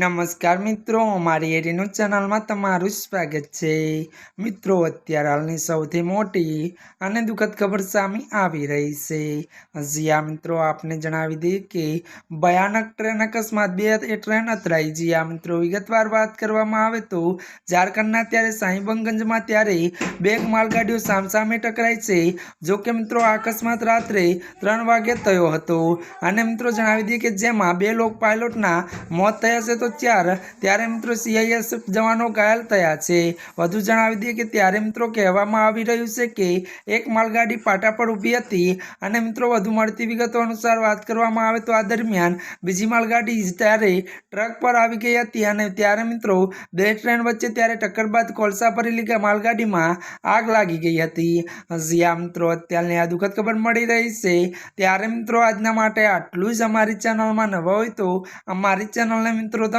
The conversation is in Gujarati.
નમસ્કાર મિત્રો અમારી એરીનું ચેનલમાં તમારું સ્વાગત છે. મિત્રો, અત્યારે હાલની સૌથી મોટી અને દુઃખદ ખબર સામે આવી રહી છે. આ મિત્રો, આપને જણાવી દઈએ કે ભયાનક ટ્રેન, અકસ્માત, બે એ ટ્રેન અથડાઈ. જી આ મિત્રો, વિગતવાર વાત કરવામાં આવે તો ઝારખંડના ત્યારે સાહિબગંજમાં ત્યારે બે માલગાડીઓ સામસામે ટકરાઈ છે. જો કે મિત્રો, આ અકસ્માત રાત્રે ત્રણ વાગે થયો હતો. અને મિત્રો, જણાવી દઈએ કે જેમાં બે લોક પાયલોટના મોત થયા છે, તો ચાર ત્યારે મિત્રો સીઆઈએસએફ જવાનો ઘાયલ થયા છે. વધુ જણાવી દઈએ કે ત્યારે મિત્રો કહેવામાં આવી રહ્યું છે કે એક માલગાડી પાટા પર ઊભી હતી અને મિત્રો વધુ મળતી વિગતો અનુસાર વાત કરવામાં આવે તો આ દરમિયાન બીજી માલગાડી ત્યારે ટ્રક પર આવી ગઈ હતી અને ત્યારે મિત્રો બે ટ્રેન વચ્ચે ત્યારે ટક્કર બાદ કોલસા ભરેલી માલગાડીમાં આગ લાગી ગઈ હતી. જ્યાં મિત્રો અત્યારની આ દુઃખદ ખબર મળી રહી છે. ત્યારે મિત્રો આજના માટે આટલું જ. અમારી ચેનલમાં નવા હોય તો અમારી ચેનલને મિત્રો